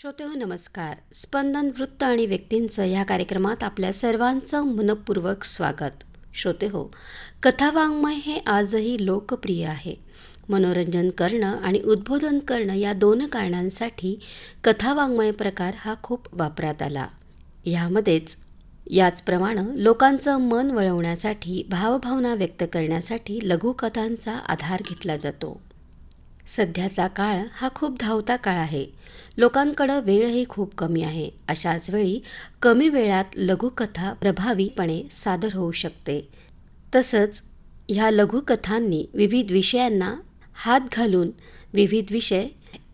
श्रोते नमस्कार. स्पंदन वृत्त आणि व्यक्तींचं या कार्यक्रमात आपल्या सर्वांचं मनपूर्वक स्वागत. श्रोते हो कथावाङ्मय हे आजही लोकप्रिय आहे. मनोरंजन करणं आणि उद्बोधन करणं या दोन कारणांसाठी कथावाङ्मय प्रकार हा खूप वापरात आला. ह्यामध्येच याचप्रमाणे लोकांचं मन वळवण्यासाठी भावभावना व्यक्त करण्यासाठी लघुकथांचा आधार घेतला जातो. सध्याचा काळ हा खूप धावता काळ आहे. लोकांकडं वेळही खूप कमी आहे. अशाच वेळी कमी वेळात लघुकथा प्रभावीपणे सादर होऊ शकते. तसंच ह्या लघुकथांनी विविध विषयांना हात घालून विविध विषय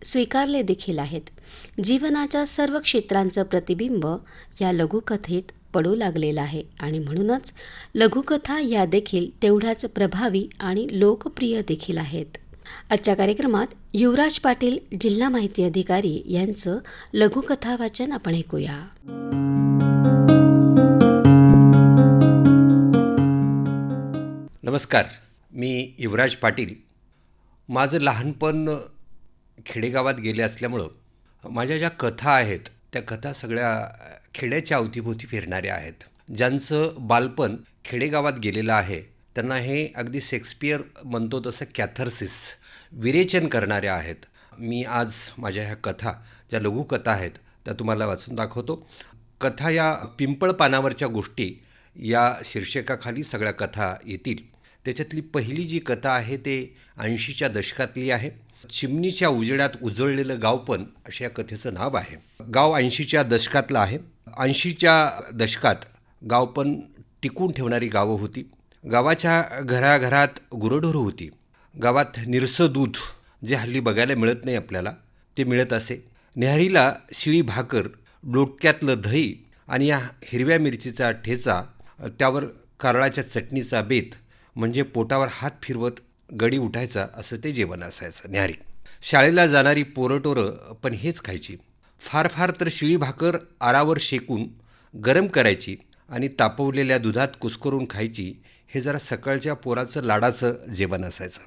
स्वीकारले देखील आहेत. जीवनाच्या सर्व क्षेत्रांचं प्रतिबिंब या लघुकथेत पडू लागलेलं आहे आणि म्हणूनच लघुकथा या देखील तेवढ्याच प्रभावी आणि लोकप्रिय देखील आहेत. आजच्या कार्यक्रमात युवराज पाटील जिल्हा माहिती अधिकारी यांचं लघुकथा वाचन आपण ऐकूया. नमस्कार मी युवराज पाटील. माझं लहानपण खेडेगावात गेले असल्यामुळं माझ्या ज्या कथा आहेत त्या कथा सगळ्या खेड्याच्या अवतीभोवती फिरणाऱ्या आहेत. ज्यांचं बालपण खेडेगावात गेलेलं आहे त्यांना हे अगदी शेक्सपियर म्हणतो तसं कॅथर्सिस विरेचन करणाऱ्या आहेत. मी आज माझ्या ह्या कथा ज्या लघुकथा आहेत त्या तुम्हाला वाचून दाखवतो. कथा या पिंपळ पानावरच्या गोष्टी या शीर्षकाखाली सगळ्या कथा येतील. त्याच्यातली पहिली जी कथा आहे ते ऐंशीच्या दशकातली आहे. चिमणीच्या उजेडात उजळलेलं गाव पण अशा या कथेचं नाव आहे. गाव ऐंशीच्या दशकातलं आहे. ऐंशीच्या दशकात गाव पण टिकून ठेवणारी गावं होती. गावाच्या घराघरात गुरंढोरं होती. गावात निरसं दूध जे हल्ली बघायला मिळत नाही आपल्याला ते मिळत असे. न्याहरीला शिळी भाकर डोक्यातलं दही आणि या हिरव्या मिरचीचा ठेचा त्यावर कारळाच्या चटणीचा बेत म्हणजे पोटावर हात फिरवत गडी उठायचा असं ते जेवण असायचं न्याहरी. शाळेला जाणारी पोरटोरं पण हेच खायची. फार फार तर शिळी भाकर आरावर शेकून गरम करायची आणि तापवलेल्या दुधात कुस्करून खायची हे जरा सकाळच्या पोराचं लाडाचं जेवण असायचं.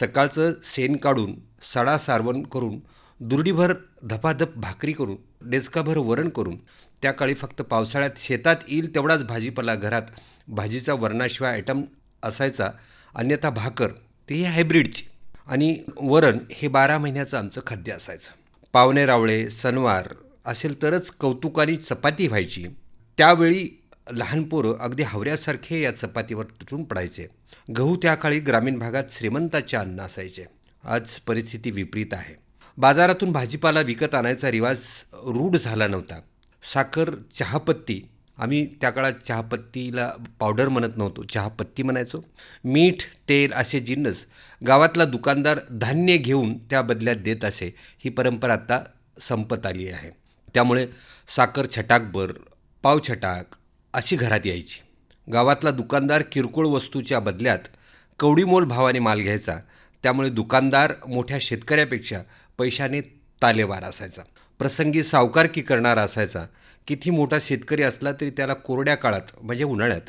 सकाळचं सेन काढून सडा सारवण करून दुर्डीभर धपाधप भाकरी करून डेचकाभर वरण करून त्या काळी फक्त पावसाळ्यात शेतात येईल तेवढाच भाजीपाला घरात भाजीचा वरणाशिवाय आयटम असायचा अन्यथा भाकर ते ही हायब्रिडची आणि वरण हे बारा महिन्याचं आमचं खाद्य असायचं. पावणे रावळे सणवार असेल तरच कौतुकाने चपाती व्हायची. त्यावेळी लहान पोरं अगदी हावऱ्यासारखे या चपातीवर तुटून पडायचे. गहू त्या काळी ग्रामीण भागात श्रीमंताचे अन्न असायचे. आज परिस्थिती विपरीत आहे. बाजारातून भाजीपाला विकत आणायचा रिवाज रूढ झाला नव्हता. साखर चहापत्ती आम्ही त्या काळात चहापत्तीला पावडर म्हणत नव्हतो. चहापत्ती म्हणायचो. मीठ तेल असे जिन्नस गावातला दुकानदार धान्य घेऊन त्या बदल्यात देत असे. ही परंपरा आता संपत आली आहे. त्यामुळे साखर छटाकभर पाव छटाक अशी घरात यायची. गावातला दुकानदार किरकोळ वस्तूच्या बदल्यात कवडीमोल भावाने माल घ्यायचा. त्यामुळे दुकानदार मोठ्या शेतकऱ्यापेक्षा पैशाने तालेवार असायचा. प्रसंगी सावकारकी करणारा असायचा. किती मोठा शेतकरी असला तरी त्याला कोरड्या काळात म्हणजे उन्हाळ्यात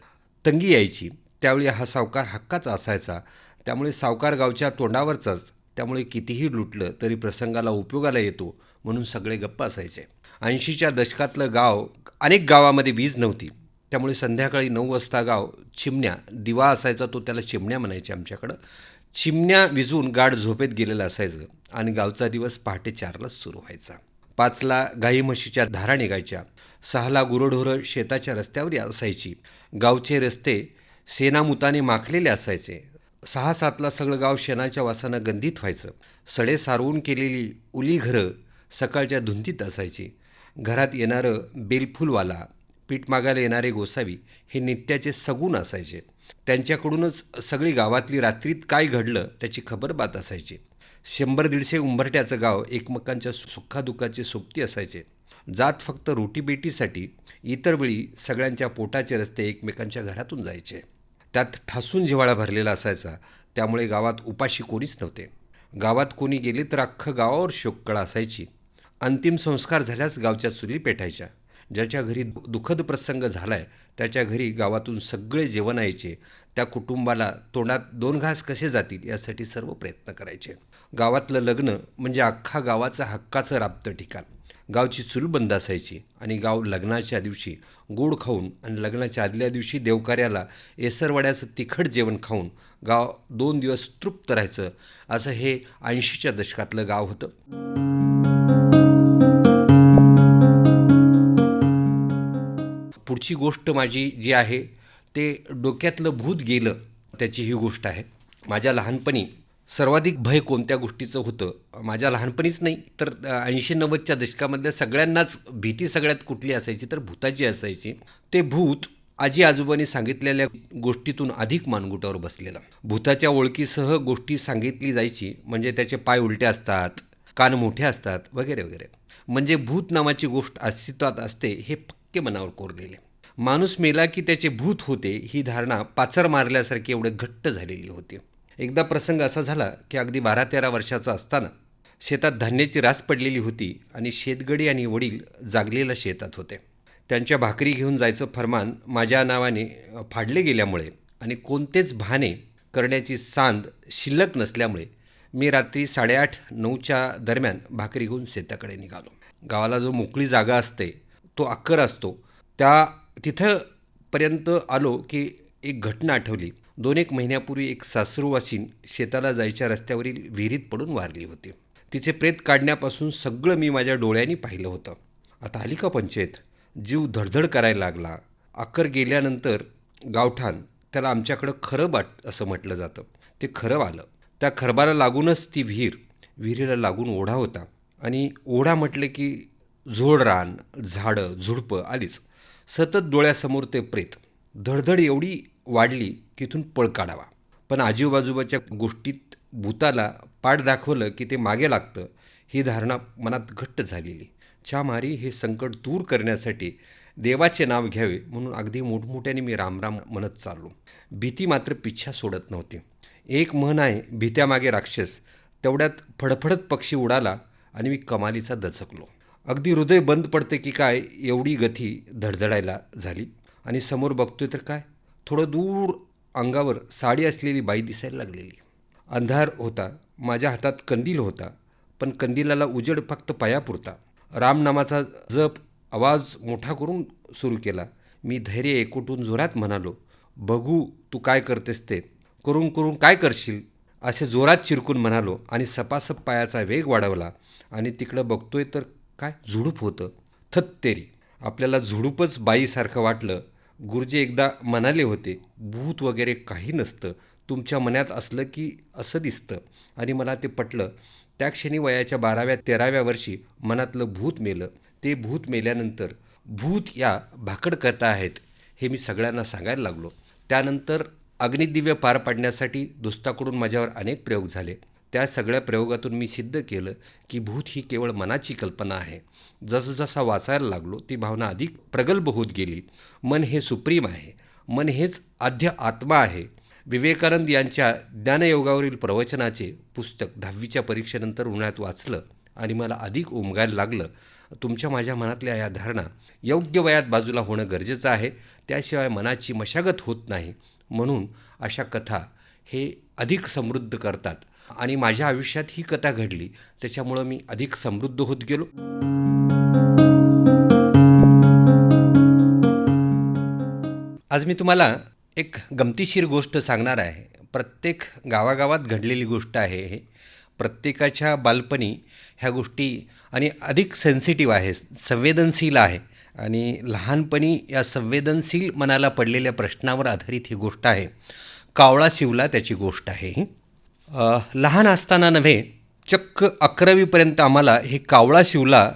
तंगी यायची. त्यावेळी हा सावकार हक्काचा असायचा. त्यामुळे सावकार गावच्या तोंडावरचाच त्यामुळे कितीही लुटलं तरी प्रसंगाला उपयोगाला येतो म्हणून सगळे गप्प असायचे. ऐंशीच्या दशकातलं गाव अनेक गावामध्ये वीज नव्हती. त्यामुळे संध्याकाळी नऊ वाजता गाव चिमण्या दिवा असायचा तो त्याला चिमण्या म्हणायचे आमच्याकडं. चिमण्या विजून गाढ झोपेत गेलेलं असायचं आणि गावचा दिवस पहाटे चारलाच सुरू व्हायचा. पाचला गाई म्हशीच्या धारा निघायच्या. सहाला गुरंढोरं शेताच्या रस्त्यावर असायची. गावचे रस्ते सेनामुताने माखलेले असायचे. सहा सातला सगळं गाव शेणाच्या वासानं गंधित व्हायचं. सडे सारवून केलेली उली घरं सकाळच्या धुंदीत असायची. घरात येणारं बेलफुलवाला पीठ मागायला येणारे गोसावी हे नित्याचे सगून असायचे. त्यांच्याकडूनच सगळी गावातली रात्रीत काय घडलं त्याची खबर बात असायची. शंभर दीडशे उंबरट्याचं गाव एकमेकांच्या सुखादुखाचे सोबती असायचे. जात फक्त रोटीबेटीसाठी इतर वेळी सगळ्यांच्या पोटाचे रस्ते एकमेकांच्या घरातून जायचे. त्यात ठासून जिव्हाळा भरलेला असायचा त्यामुळे गावात उपाशी कोणीच नव्हते. गावात कोणी गेले तर अख्खं गावावर शोककळा असायची. अंतिम संस्कार झाल्यास गावच्या चुली पेटायच्या. ज्याच्या घरी दुःखद प्रसंग झालाय त्याच्या घरी गावातून सगळे जेवण यायचे त्या कुटुंबाला तोंडात दोन घास कसे जातील यासाठी सर्व प्रयत्न करायचे. गावातलं लग्न म्हणजे अख्खा गावाचं हक्काचं राबतं ठिकाण. गावची चूल बंद असायची आणि गाव लग्नाच्या दिवशी गोड खाऊन आणि लग्नाच्या आदल्या दिवशी देवकार्याला एसरवाड्याचं तिखट जेवण खाऊन गाव दोन दिवस तृप्त राहायचं असं हे ऐंशीच्या दशकातलं गाव होतं. पुढची गोष्ट माझी जी आहे ते डोक्यातलं भूत गेलं त्याची ही गोष्ट आहे. माझ्या लहानपणी सर्वाधिक भय कोणत्या गोष्टीचं होतं? माझ्या लहानपणीच नाही तर ऐंशी नव्वदच्या दशकामधल्या सगळ्यांनाच भीती सगळ्यात कुठली असायची तर भूताची असायची. ते भूत आजी आजोबांनी सांगितलेल्या गोष्टीतून अधिक मानगुटावर बसलेला. भूताच्या ओळखीसह गोष्टी सांगितली जायची म्हणजे त्याचे पाय उलटे असतात कान मोठे असतात वगैरे वगैरे. म्हणजे भूत नावाची गोष्ट अस्तित्वात असते हे पक्के मनावर कोरलेले. माणूस मेला की त्याचे भूत होते ही धारणा पाचर मारल्यासारखी एवढं घट्ट झालेली होती. एकदा प्रसंग असा झाला की अगदी बारा तेरा वर्षाचा असताना शेतात धान्याची रास पडलेली होती आणि शेतगडी आणि वडील जागलेल्या शेतात होते. त्यांच्या भाकरी घेऊन जायचं फरमान माझ्या नावाने फाडले गेल्यामुळे आणि कोणतेच भाने करण्याची सांद शिल्लक नसल्यामुळे मी रात्री साडेआठ नऊच्या दरम्यान भाकरी घेऊन शेताकडे निघालो. गावाला जो मोकळी जागा असते तो अक्कर असतो त्या तिथंपर्यंत आलो की एक घटना आठवली. दोन एक महिन्यापूर्वी एक सासरूवासीन शेताला जायच्या रस्त्यावरील विहिरीत पडून वारली होती. तिचे प्रेत काढण्यापासून सगळं मी माझ्या डोळ्यांनी पाहिलं होतं. आता आली का पंचायत? जीव धडधड करायला लागला. अक्कर गेल्यानंतर गावठाण त्याला आमच्याकडं खरं बाट असं म्हटलं जातं. ते खरं आलं. त्या खरबाला लागूनच ती विहीर विहिरीला लागून ओढा होता. आणि ओढा म्हटले की झोड रान झाडं झुडपं आलीच. सतत डोळ्यासमोर ते प्रेत. धडधड एवढी वाढली की इथून पळ काढावा. पण आजूबाजूबाच्या गोष्टीत भूताला पाठ दाखवलं की ते मागे लागतं ही धारणा मनात घट्ट झालेली. छामारी हे संकट दूर करण्यासाठी देवाचे नाव घ्यावे म्हणून अगदी मोठमोठ्याने मी रामराम म्हणत चाललो. भीती मात्र पिच्छा सोडत नव्हती. एक म्हण आहे भीत्यामागे राक्षस. तेवढ्यात फडफडत पक्षी उडाला आणि मी कमालीचा दचकलो. अगदी हृदय बंद पडते की काय एवढी गती धडधडायला झाली. आणि समोर बघतोय तर काय? थोडं दूर अंगावर साडी असलेली बाई दिसायला लागलेली. अंधार होता. माझ्या हातात कंदील होता. पण कंदिलाला उजेड फक्त पायापुरता रामनामाचा जप आवाज मोठा करून सुरू केला. मी धैर्य एकवटून जोरात म्हणालो बघू तू काय करतेस ते. करून करून काय करशील? असे जोरात चिरकून म्हणालो आणि सपासप पायाचा वेग वाढवला. आणि तिकडं बघतोय तर काय? झुडूप होतं. थत्तेरी. आपल्याला झुडूपच बाईसारखं वाटलं. गुरुजी एकदा म्हणाले होते भूत वगैरे काही नसतं. तुमच्या मनात असलं की असं दिसतं. आणि मला ते पटलं. त्या क्षणी वयाच्या बाराव्या तेराव्या वर्षी मनातलं भूत मेलं. ते भूत मेल्यानंतर भूत या भाकड कथा आहेत. हे मी सगळ्यांना सांगायला लागलो. त्यानंतर अग्निदिव्य पार पाडण्यासाठी दुस्ताकडून माझ्यावर अनेक प्रयोग झाले. त्या सगळ्या प्रयोगातून मी सिद्ध केलं की भूत ही केवळ मनाची कल्पना आहे. जसजसा वाचायला लागलो ती भावना अधिक प्रगल्भ होत गेली. मन हे सुप्रीम आहे. मन हेच आद्य आत्मा आहे. विवेकानंद यांच्या ज्ञानयोगावरील प्रवचनाचे पुस्तक दहावीच्या परीक्षेनंतर उन्हाळ्यात वाचलं आणि मला अधिक उमगायला लागलं. तुमच्या माझ्या मनातल्या या धारणा योग्य वयात बाजूला होणं गरजेचं आहे. त्याशिवाय मनाची मशागत होत नाही. म्हणून अशा कथा हे अधिक समृद्ध करतात. आणि माझ्या आयुष्यात ही कथा घडली. त्याच्यामुळं मी अधिक समृद्ध होत गेलो. आज मी तुम्हाला एक गमतीशीर गोष्ट सांगणार आहे. प्रत्येक गावागावात घडलेली गोष्ट आहे हे. प्रत्येकाच्या बालपणी ह्या गोष्टी आणि अधिक सेन्सिटिव्ह आहे संवेदनशील आहे. आणि लहानपणी या संवेदनशील मनाला पडलेल्या प्रश्नावर आधारित ही गोष्ट आहे. कावळा शिवला त्याची गोष्ट आहे ही. लहान असताना नव्हे चक्क अकरावीपर्यंत आम्हाला हे कावळा शिवला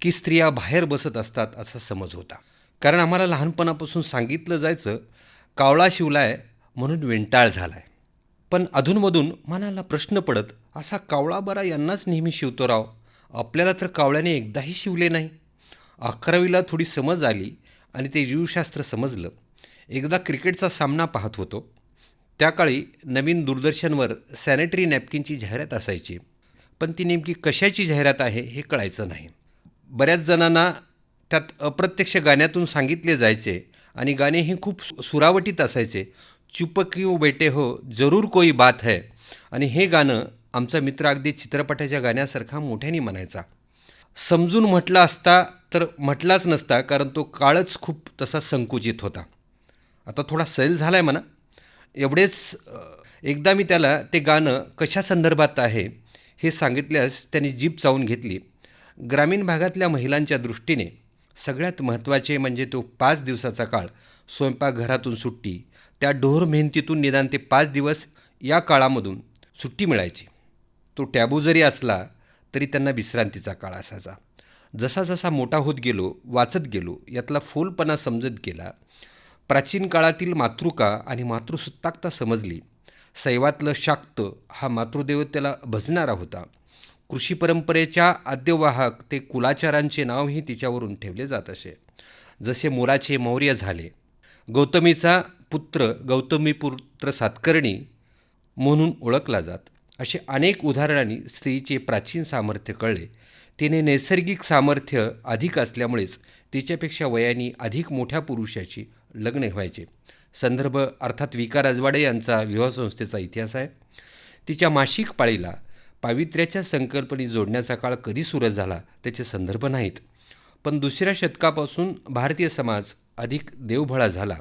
की स्त्रिया बाहेर बसत असतात असा समज होता. कारण आम्हाला लहानपणापासून सांगितलं जायचं कावळा शिवलाय म्हणून वेंटाळ झालाय. पण अधूनमधून मनाला प्रश्न पडत असा कावळा बरा यांनाच नेहमी शिवतो राव. आपल्याला तर कावळ्याने एकदाही शिवले नाही. अकरावीला थोडी समज आली आणि ते जीवशास्त्र समजलं. एकदा क्रिकेटचा सामना पाहत होतो. त्या काळी नवीन दूरदर्शनवर सॅनिटरी नॅपकिनची जाहिरात असायची. पण ती नेमकी कशाची जाहिरात आहे हे कळायचं नाही. बऱ्याच जणांना त्यात अप्रत्यक्ष गाण्यातून सांगितले जायचे आणि गाणे हे खूप सु- सुरावटीत असायचे. चुप क्यों बेटे हो जरूर कोई बात है. आणि हे गाणं आमचा मित्र अगदी चित्रपटाच्या गाण्यासारखा मोठ्याने म्हणायचा. समजून म्हटला असता तर म्हटलाच नसता कारण तो काळच खूप तसा संकुचित होता. आता थोडा सैल झाला आहे म्हणा. एवढेच एकदा मी त्याला ते गाणं कशा संदर्भात आहे हे सांगितल्यास त्यांनी जीप चावून घेतली. ग्रामीण भागातल्या महिलांच्या दृष्टीने सगळ्यात महत्त्वाचे म्हणजे तो पाच दिवसाचा काळ स्वयंपाकघरातून सुट्टी त्या ढोर मेहनतीतून निदान ते पाच दिवस या काळामधून सुट्टी मिळायची. तो टॅबू जरी असला तरी त्यांना विश्रांतीचा काळ असायचा. जसा जसा मोठा होत गेलो वाचत गेलो यातला फोलपणा समजत गेला प्राचीन काळातील मातृका आणि मातृसत्ताकता समजली. सैवातलं शाक्त हा मातृदेवतेला भजणारा होता. कृषी परंपरेच्या आद्यवाहक ते कुलाचारांचे नावही तिच्यावरून ठेवले जात असे. जसे मोराचे मौर्य झाले. गौतमीचा पुत्र गौतमीपुत्र सातकर्णी म्हणून ओळखला जात. असे अनेक उदाहरणांनी स्त्रीचे प्राचीन सामर्थ्य कळले. तिने नैसर्गिक सामर्थ्य अधिक असल्यामुळेच तिच्यापेक्षा वयाने अधिक मोठ्या पुरुषाची लग्न व्हायचे. संदर्भ अर्थात विकार राजवाडे यांचा विवाहसंस्थेचा इतिहास आहे. तिच्या मासिक पाळीला पावित्र्याच्या संकल्पने जोडण्याचा काळ कधी सुरू झाला त्याचे संदर्भ नाहीत. पण दुसऱ्या शतकापासून भारतीय समाज अधिक देवभळा झाला.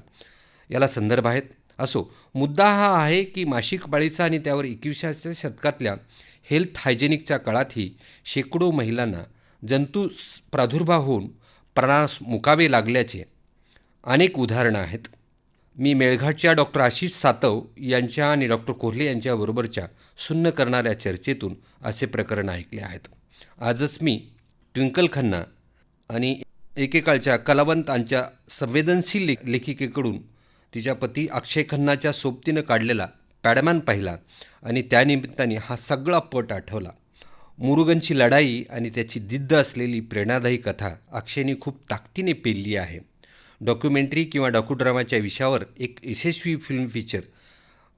याला संदर्भ आहेत. असो मुद्दा हा आहे की मासिक पाळीचा आणि त्यावर एकविसाव्या शतकातल्या हेल्थ हायजेनिकच्या काळातही शेकडो महिलांना जंतू प्रादुर्भाव होऊन प्राणास मुकावे लागल्याचे अनेक उदाहरणं आहेत. मी मेळघाटच्या डॉक्टर आशिष सातव यांच्या आणि डॉक्टर कोल्हे यांच्याबरोबरच्या सुन्न करणाऱ्या चर्चेतून असे प्रकरण ऐकले आहेत. आजच मी ट्विंकल खन्ना आणि एकेकाळच्या कलावंतांच्या संवेदनशील लेख लेखिकेकडून तिच्या पती अक्षय खन्नाच्या सोबतीनं काढलेला पॅडमॅन पाहिला आणि त्यानिमित्ताने हा सगळा पट आठवला. मुरुगनची लढाई आणि त्याची दिद्द असलेली प्रेरणादायी कथा अक्षयने खूप ताकदीने पेलली आहे. डॉक्युमेंटरी किंवा डॉक्युड्रामाच्या विषयावर एक यशस्वी फिल्म फीचर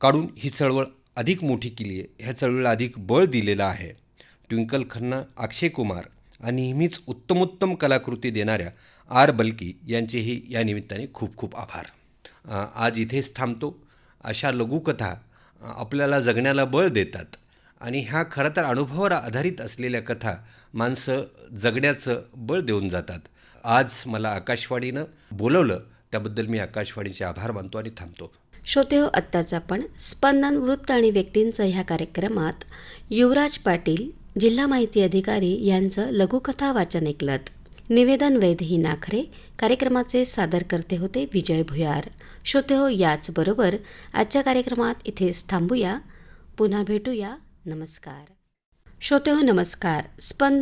काढून ही चळवळ अधिक मोठी केली आहे. ह्या चळवळीला अधिक बळ दिलेलं आहे. ट्विंकल खन्ना अक्षय कुमार आणि नेहमीच उत्तमोत्तम कलाकृती देणाऱ्या आर बल्की यांचेही या निमित्ताने खूप खूप आभार. आज इथेच थांबतो. अशा लघुकथा आपल्याला जगण्याला बळ देतात आणि ह्या खरं तर अनुभवावर आधारित असलेल्या कथा माणसं जगण्याचं बळ देऊन जातात. आज मला आकाशवाणीनं बोलवलं. त्याबद्दल मी आकाशवाणीचे आभार मानतो आणि थांबतो. श्रोते हो आत्ताच आपण स्पंदन वृत्त आणि व्यक्तींचं ह्या कार्यक्रमात युवराज पाटील जिल्हा माहिती अधिकारी यांचं लघुकथा वाचन ऐकलत. निवेदन वैदही नाखरे कार्यक्रमाचे सादर करते होते विजय भुयार. श्रोते हो याचबरोबर आजच्या कार्यक्रमात इथेच थांबूया. पुन्हा भेटूया. नमस्कार. श्रोते हो नमस्कार. स्पंदन